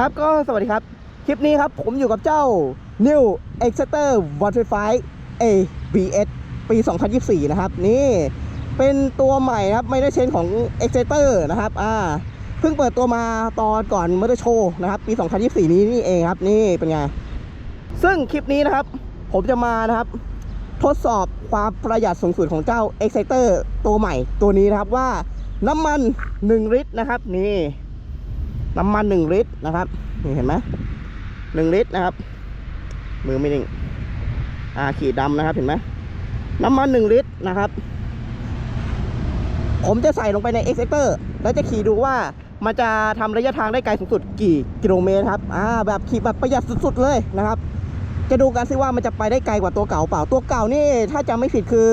ครับก็สวัสดีครับ คลิปนี้ครับผมอยู่กับเจ้า New Exeter 125 ABS ปี 2024 นะครับ นี่เป็นตัวใหม่นะครับไม่ได้เชนของ Exeter นะครับอ่าเพิ่งเปิดตัวมาตอนก่อนมอเตอร์โชว์นะครับ ปี 2024 นี้นี่เองครับ นี่เป็นไง ซึ่งคลิปนี้นะครับ ผมจะมานะครับ ทดสอบความประหยัดสูงสุดของเจ้า Exciter ตัวใหม่ตัวนี้นะครับว่าน้ำมัน 1 ลิตรนะครับ นี่ น้ำมัน1ลิตรนะครับนี่เห็นไหมหนึ่งลิตรนะครับ มือไม่นิ่งอ่าขีดดำนะครับเห็นไหมน้ำมัน1ลิตรนะครับ ผมจะใส่ลงไปใน Exciter แล้วจะขี่ดูว่ามันจะทำระยะทางได้ไกลสูงสุดกี่กิโลเมตรครับ อ่า แบบขี่แบบประหยัดสุดๆเลยนะครับ จะดูกันซิว่ามันจะไปได้ไกลกว่าตัวเก่าเปล่า ตัวเก่านี่ ถ้าจำไม่ผิดคือ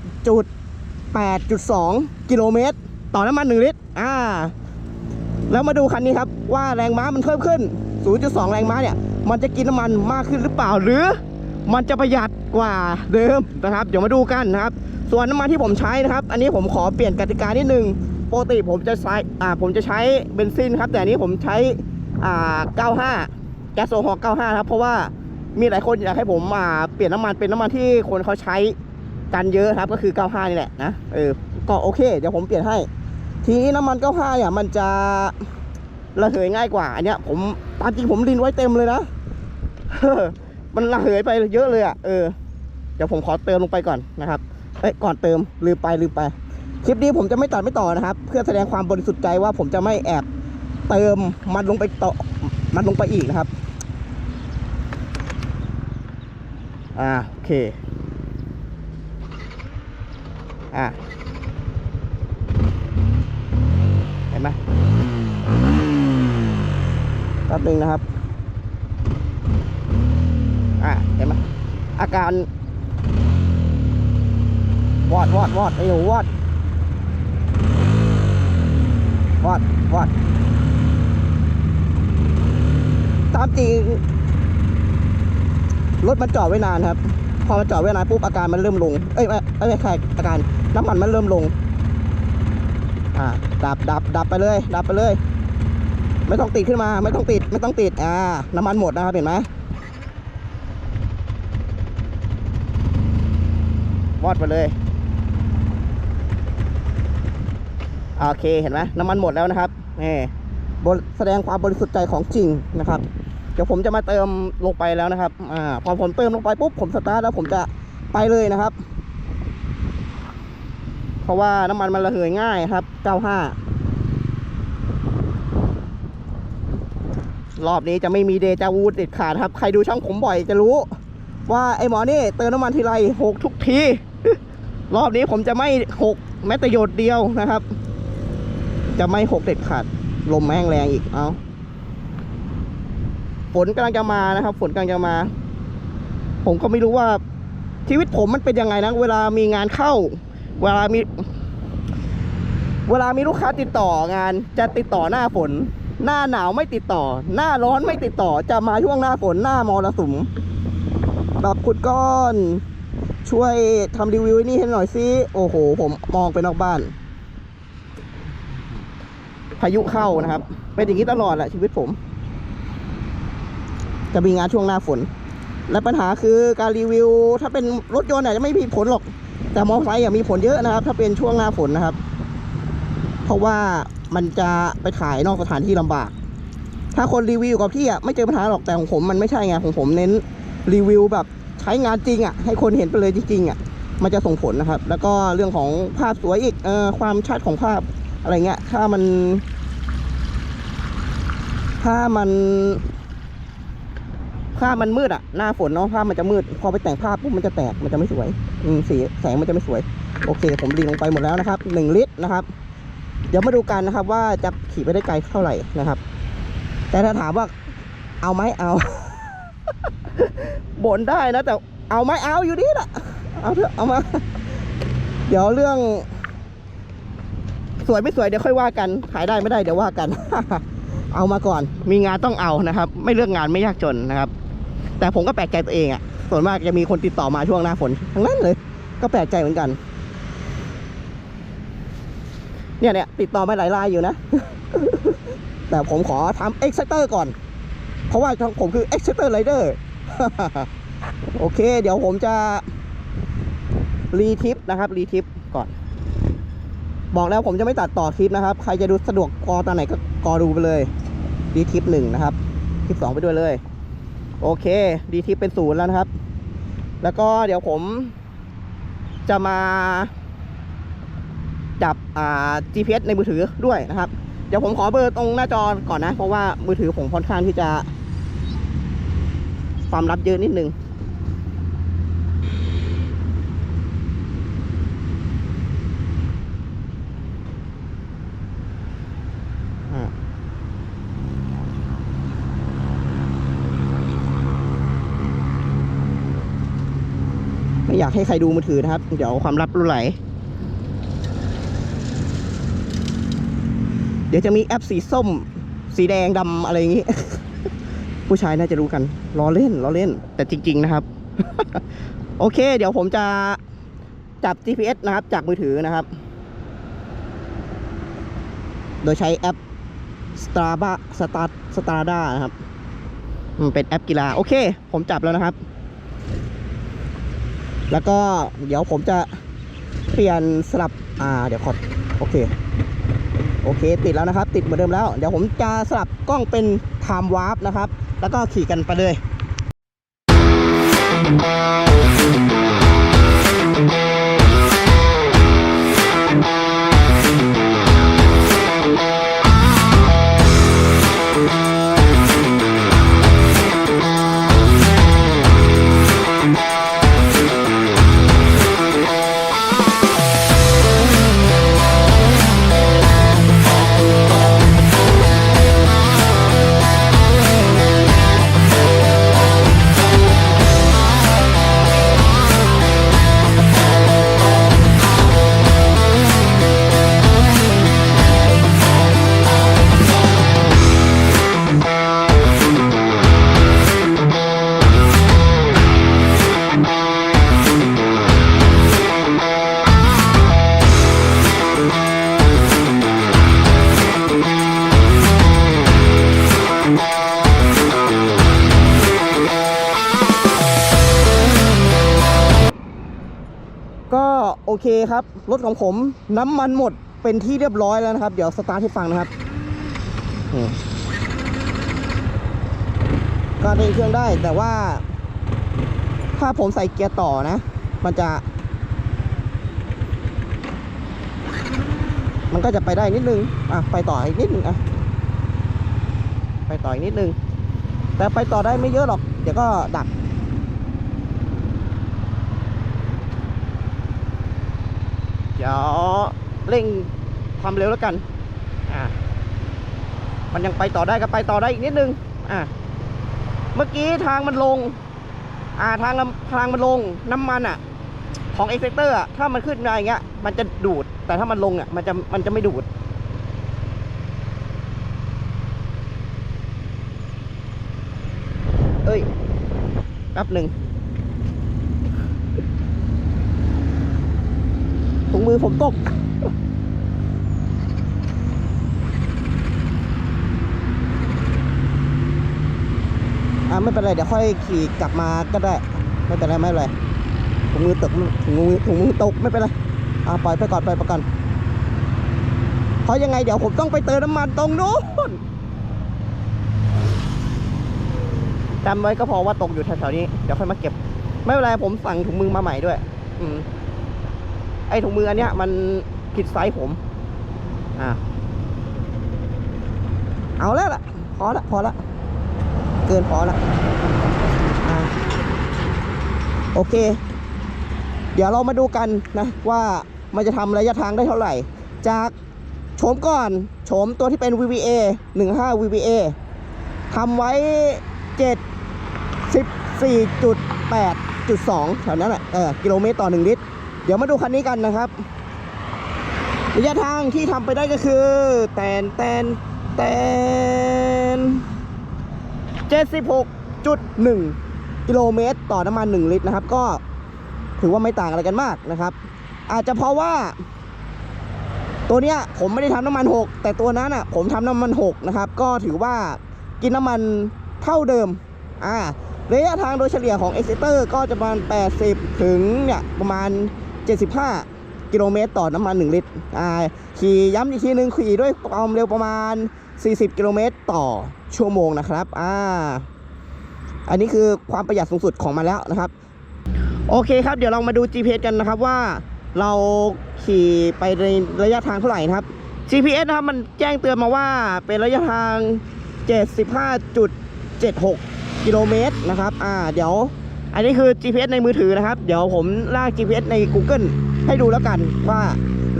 47.8.2 กิโลเมตร ต่อน้ำมัน 1 ลิตร อ่า แล้วมาดูคันนี้ครับว่าแรงม้ามันเพิ่มขึ้น 0.2 แรงม้าเนี่ย มันจะกินน้ำมันมากขึ้นหรือเปล่า หรือมันจะประหยัดกว่าเดิมนะครับ เดี๋ยวมาดูกันนะครับ ส่วนน้ำมันที่ผมใช้นะครับ อันนี้ผมขอเปลี่ยนกติกานิดนึงปกติผมจะใช้อ่าผมจะใช้เบนซินครับ แต่อันนี้ผมใช้อ่า95 แก๊สโซฮอล์95 ครับ เพราะว่ามีหลายคนอยากให้ผมมาเปลี่ยนน้ำมันเป็นน้ำมันที่คนเขาใช้กันเยอะครับ ก็คือ 95 นี่แหละนะ เออ ก็โอเค เดี๋ยวผมเปลี่ยนให้ ทีนี้น้ำมัน95เนี่ยมันจะระเหยง่ายกว่าอันเนี้ย ผมตามจริงผมรินไว้เต็มเลยนะมันระเหยไปเยอะเลยอะเออเดี๋ยวผมขอเติมลงไปก่อนนะครับเอ้ยก่อนเติมลืมไปลืมไปคลิปนี้ผมจะไม่ตัดไม่ต่อนะครับ เพื่อแสดงความบริสุทธิ์ใจว่าผมจะไม่แอบเติมมันลงไปต่อมันลงไปอีกนะครับ อ่าโอเค อ่า ห็นไหมแป๊บนึงนะครับ อ่าเห็นไหมอาการวอดวอดวอดไอ้หนูวอดวอดวอดตามจริงรถมันจอดไว้นานครับ พอมันจอดไว้นานปุ๊บอาการมันเริ่มลง เอ้ยไม่ไม่ไม่ใช่อาการน้ำมันมันเริ่มลง อ่าดับดับดับไปเลย ดับไปเลย ไม่ต้องติดขึ้นมา ไม่ต้องติด ไม่ต้องติด อ่า น้ำมันหมดนะครับเห็นไหมวอดไปเลย โอเค เห็นไหมน้ำมันหมดแล้วนะครับนี่แสดงความบริสุทธิ์ใจของจริงนะครับ เดี๋ยวผมจะมาเติมลงไปแล้วนะครับ อ่า พอผมเติมลงไปปุ๊บ ผมสตาร์ทแล้วผมจะไปเลยนะครับ ราะว่าน้ำมันมันระเหยง่ายครับ 95 รอบนี้จะไม่มีเดจาวูเด็ดขาดครับ ใครดูช่องผมบ่อยจะรู้ ว่าไอ้หมอนี่เติมน้ำมันทีไรหกทุกที รอบนี้ผมจะไม่หกแม้แต่หยดเดียวนะครับ จะไม่หกเด็ดขาด ลมแม่งแรงอีกเอาฝนกำลังจะมานะครับ ฝนกำลังจะมา ผมก็ไม่รู้ว่าชีวิตผมมันเป็นยังไงนะ เวลามีงานเข้า เวลามี เวลามีลูกค้าติดต่องาน จะติดต่อหน้าฝน หน้าหนาวไม่ติดต่อ หน้าร้อนไม่ติดต่อ จะมาช่วงหน้าฝนหน้ามรสุมแบบขุดก้อน ช่วยทำรีวิวนี่ให้หน่อยสิโอ้โห ผมมองไปนอกบ้าน พายุเข้านะครับเป็นอย่างนี้ตลอดแหละชีวิตผม จะมีงานช่วงหน้าฝน และปัญหาคือการรีวิว ถ้าเป็นรถยนต์อาจจะไม่มีผลหรอก แต่มอไซค์อะมีผลเยอะนะครับ ถ้าเป็นช่วงหน้าฝนนะครับ เพราะว่ามันจะไปถ่ายนอกสถานที่ลำบาก ถ้าคนรีวิวกับพี่อะไม่เจอปัญหาหรอกแต่ของผมมันไม่ใช่ไงของผมเน้นรีวิวแบบใช้งานจริงอะ ให้คนเห็นไปเลยจริงๆอะมันจะส่งผลนะครับ แล้วก็เรื่องของภาพสวยอีกเอ่อความชัดของภาพอะไรเงี้ย ถ้ามัน ถ้ามัน ภาพมันมืดอะหน้าฝนเนาะภาพมันจะมืด พอไปแต่งภาพปุ๊บมันจะแตกมันจะไม่สวย อืมสีแสงมันจะไม่สวย โอเค ผมรีลงไปหมดแล้วนะครับหนึ่งลิตรนะครับ เดี๋ยวมาดูกันนะครับ ว่าจะขี่ไปได้ไกลเท่าไหร่นะครับ แต่ถ้าถามว่าเอาไหมเอาบ่นได้นะแต่เอาไหมเอาอยู่ดีแหละเอาเถอะเอามา เดี๋ยวเรื่อง สวยไม่สวยเดี๋ยวค่อยว่ากัน ขายได้ไม่ได้เดี๋ยวว่ากัน เอามาก่อน มีงานต้องเอานะครับ ไม่เลือกงานไม่ยากจนนะครับ แต่ผมก็แปลกใจตัวเองอะ่ะ ส่วนมากจะมีคนติดต่อมาช่วงหน้าฝนทั้งนั้นเลย ก็แปลกใจเหมือนกัน เนี่ยเนี่ยติดต่อมาหลายรายอยู่นะ แต่ผมขอทำ Exciter ก่อน เพราะว่าผมคือ Exciter Rider โอเค เดี๋ยวผมจะรีทิปนะครับรีทิปก่อน บอกแล้วผมจะไม่ตัดต่อคลิปนะครับ ใครจะดูสะดวกกอตอนไหนก็กอดูไปเลยรีทิปหนึ่งนะครับ คลิปสองไปด้วยเลย โอเค ดีทิปเป็นศูนย์แล้วนะครับ แล้วก็เดี๋ยวผมจะมาจับอ่า GPS ในมือถือด้วยนะครับ เดี๋ยวผมขอเบอร์ตรงหน้าจอก่อนนะ เพราะว่ามือถือผมค่อนข้างที่จะ ความลับเยอะนิดนึง อยากให้ใครดูมือถือนะครับ เดี๋ยวความลับรุ่ไหล เดี๋ยวจะมีแอปสีส้ม สีแดงดำอะไรอย่างนี้ ผู้ชายน่าจะรู้กันล้อเล่นล้อเล่น แต่จริง ๆนะครับ โอเค เดี๋ยวผมจะจับ GPS นะครับ จากมือถือนะครับ โดยใช้แอป Strava Star Strada นะครับเป็นแอปกีฬา โอเค ผมจับแล้วนะครับ แล้วก็เดี๋ยวผมจะเปลี่ยนสลับอ่าเดี๋ยวขอโอเคโอเค ติดแล้วนะครับ ติดเหมือนเดิมแล้ว เดี๋ยวผมจะสลับกล้องเป็นไทม์วาร์ปนะครับ แล้วก็ขี่กันไปเลย ครับ รถของผมน้ำมันหมดเป็นที่เรียบร้อยแล้วนะครับ เดี๋ยวสตาร์ทให้ฟังนะครับอืมก็เร่งเครื่องได้แต่ว่า ถ้าผมใส่เกียร์ต่อนะ มันจะ มันก็จะไปได้นิดนึง อะ ไปต่ออีกนิดนึงอะ ไปต่ออีกนิดนึง แต่ไปต่อได้ไม่เยอะหรอก เดี๋ยวก็ดัก เดี๋ยวเร่งความเร็วแล้วกัน อ่า มันยังไปต่อได้ก็ไปต่อได้อีกนิดนึง อ่า เมื่อกี้ทางมันลง อ่า ทางทางมันลงน้ำมันอะ ของเอ็กเซเตอร์อะ ถ้ามันขึ้นมาอย่างเงี้ย มันจะดูด แต่ถ้ามันลงอะ มันจะ มันจะไม่ดูด เอ้ย แป๊บหนึ่ง ถุง มือผมตก อ่าไม่เป็นไร เดี๋ยวค่อยขี่กลับมาก็ได้ ไม่เป็นไร ไม่เป็นไรถุงมือตกถุงมือถุงมือตกไม่เป็นไร อ่าปล่อยไปก่อนไปล่อยไปก่อนเพราะยังไงเดี๋ยวผมต้องไปเติมน้ำมันตรงนู้นจำไว้ก็พอว่าตกอยู่แถวๆนี้ เดี๋ยวค่อยมาเก็บ ไม่เป็นไรผมสั่งถุงมือมาใหม่ด้วย อืม ไอ้ถุงมืออันเนี้ยมันผิดไซส์ผม อ่าเอาแล้วล่ะ พอละ พอละ เกินพอละอ่าโอเค เดี๋ยวเรามาดูกันนะ ว่ามันจะทำระยะทางได้เท่าไหร่ จากโฉมก่อนโฉมตัวที่เป็น VVA 15 VVA ทำไว้74.8.2แถวนั้นแหละเออกิโลเมตรต่อ 1 ลิตร เดี๋ยวมาดูคันนี้กันนะครับระยะทางที่ทำไปได้ก็คือ แตนแตนแตน76.1กิโลเมตรต่อน้ำมัน 1 ลิตรนะครับ ก็ถือว่าไม่ต่างอะไรกันมากนะครับ อาจจะเพราะว่า ตัวเนี้ยผมไม่ได้ทำน้ำมันหกแต่ตัวนั้นอะผมทำน้ำมันหกนะครับ ก็ถือว่ากินน้ำมันเท่าเดิม อ่าระยะทางโดยเฉลี่ยของ e x c e t e r ก็จะประมาณ 80 ถึงเนี่ยประมาณ 75 กิโลเมตรต่อน้ำมัน 1 ลิตรอ่าขี่ย้ำอีกทีนึงขี่ด้วยความเร็วประมาณ 40 กิโลเมตรต่อชั่วโมงนะครับอ่าอันนี้คือความประหยัดสูงสุดของมันแล้วนะครับ โอเคครับ เดี๋ยวเรามาดู GPS กันนะครับว่าเราขี่ไปในระยะทางเท่าไหร่นะครับ GPS นะครับมันแจ้งเตือนมาว่าเป็นระยะทาง 75.76 กิโลเมตรนะครับ อ่า เดี๋ยว อันนี้คือ GPS ในมือถือนะครับ เดี๋ยวผมลาก GPS ใน Google ให้ดูแล้วกันว่า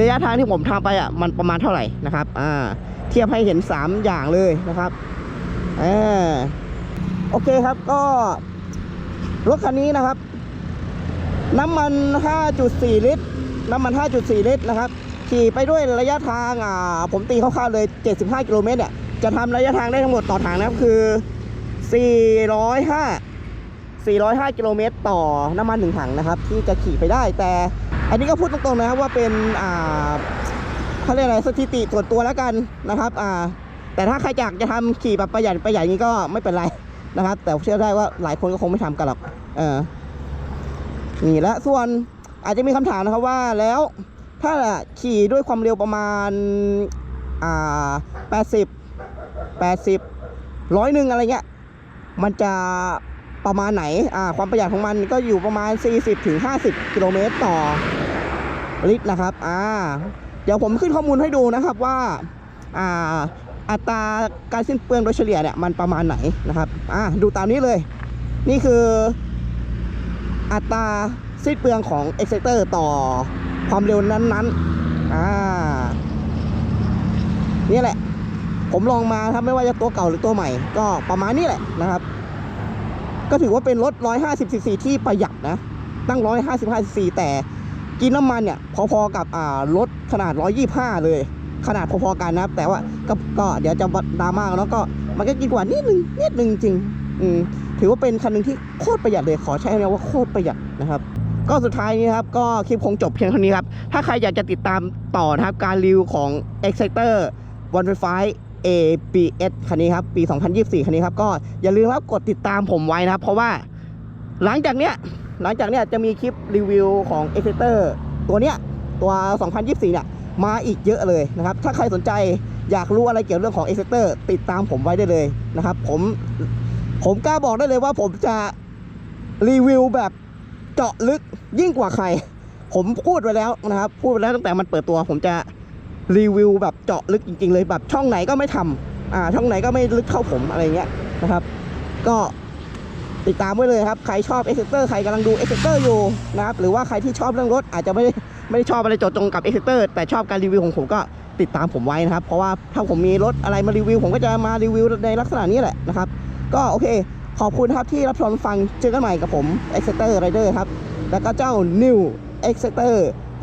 ระยะทางที่ผมทำไปอะมันประมาณเท่าไหร่นะครับอ่าเทียบให้เห็น 3 อย่างเลยนะครับอ่าโอเคครับก็รถคันนี้นะครับ น้ำมัน 5.4 ลิตร น้ำมัน 5.4 ลิตรนะครับขี่ไปด้วยระยะทางอ่าผมตีคร่าวๆเลย 75 กิโลเมตรเนี่ยจะทำระยะทางได้ทั้งหมดต่อถังนะครับคือ 405 405 กิโลเมตรต่อน้ำมันหนึ่งถังนะครับ ที่จะขี่ไปได้แต่อันนี้ก็พูดตรงๆนะครับว่าเป็นอ่าเขาเรียกอะไรสถิติส่วนตัวแล้วกันนะครับอ่าแต่ถ้าใครอยากจะทำขี่แบบประหยัดประหยัดนี้ก็ไม่เป็นไรนะครับ แต่เชื่อได้ว่าหลายคนก็คงไม่ทำกันหรอกเออนี่และส่วนอาจจะมีคำถามนะครับว่าแล้วถ้าขี่ด้วยความเร็วประมาณอ่า80 80ร้อยหนึ่งอะไรเงี้ยมันจะ ประมาณไหนอ่าความประหยัดของมันก็อยู่ประมาณ 40-50 กิโลเมตรต่อลิตรนะครับอ่าเดี๋ยวผมขึ้นข้อมูลให้ดูนะครับว่าอ่าอัตราการสิ้นเปลืองโดยเฉลี่ยเนี่ยมันประมาณไหนนะครับอ่าดูตามนี้เลย นี่คืออัตราสิ้นเปลืองของ e x c e t e r ต่อความเร็วนั้นๆอ่านี่แหละ ผมลองมาครับไม่ว่าจะตัวเก่าหรือตัวใหม่ ก็ประมาณนี้แหละนะครับ ก็ถือว่าเป็นรถ 150 ซีซีที่ประหยัดนะ ตั้ง 155 ซีซีแต่กินน้ำมันเนี่ย พอๆกับอ่ารถขนาด 125 เลย ขนาดพอๆกันนะครับ แต่ว่าก็ก็เดี๋ยวจะดราม่ากันแล้วก็มันก็กินกว่านิดนึงนิดนึงจริงอืมถือว่าเป็นคันหนึ่งที่โคตรประหยัดเลยขอใช้คำว่าโคตรประหยัดนะครับก็สุดท้ายนี้ครับ ก็คลิปคงจบเพียงเท่านี้ครับ ถ้าใครอยากจะติดตามต่อนะครับ การรีวิวของ Exciter วันไฟฟ้า ABS คันนี้ครับ ปี 2024 คันนี้ครับ ก็อย่าลืมครับกดติดตามผมไว้นะครับ เพราะว่าหลังจากเนี้ยหลังจากเนี้ยจะมีคลิปรีวิวของ Exciter ตัวเนี้ยตัว 2024 เนี่ยมาอีกเยอะเลยนะครับ ถ้าใครสนใจอยากรู้อะไรเกี่ยวกับเรื่องของ Exciter ติดตามผมไว้ได้เลยนะครับ ผมผมกล้าบอกได้เลยว่าผมจะรีวิวแบบเจาะลึกยิ่งกว่าใคร ผมพูดไปแล้วนะครับ พูดไปแล้วตั้งแต่มันเปิดตัวผมจะ รีวิวแบบเจาะลึกจริง ๆ เลยแบบช่องไหนก็ไม่ทำอ่าช่องไหนก็ไม่ลึกเท่าผมอะไรเงี้ยนะครับ ก็ติดตามไว้เลยครับใครชอบเอ็กเซอร์ใครกำลังดูเอ็กเซอร์อยู่นะครับหรือว่าใครที่ชอบเรื่องรถอาจจะไม่ได้ไม่ได้ชอบอะไรจาะจงกับเอ็กเซอร์แต่ชอบการรีวิวของผมก็ติดตามผมไว้นะครับ เพราะว่าถ้าผมมีรถอะไรมารีวิว ผมก็จะมารีวิวในลักษณะนี้แหละนะครับ ก็โอเค ขอบคุณครับที่รับชมฟังเจอกันใหม่กับผม e x c e t e r Rider ครับ แล้วก็เจ้า New e x c e t e r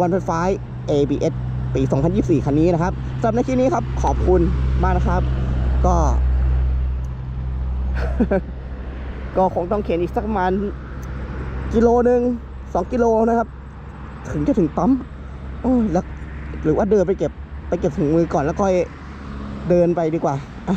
1.5 ABS ปี 2024 คันนี้นะครับสำหรับในคลิปนี้ครับ ขอบคุณมากนะครับ ก็ ก็คงต้องเข็นอีกสักประมาณกิโลหนึ่งสองกิโลนะครับ ถึงจะถึงปั๊มโอ้ยแล้วหรือว่าเดินไปเก็บไปเก็บถุงมือก่อนแล้วค่อยเดินไปดีกว่าอะ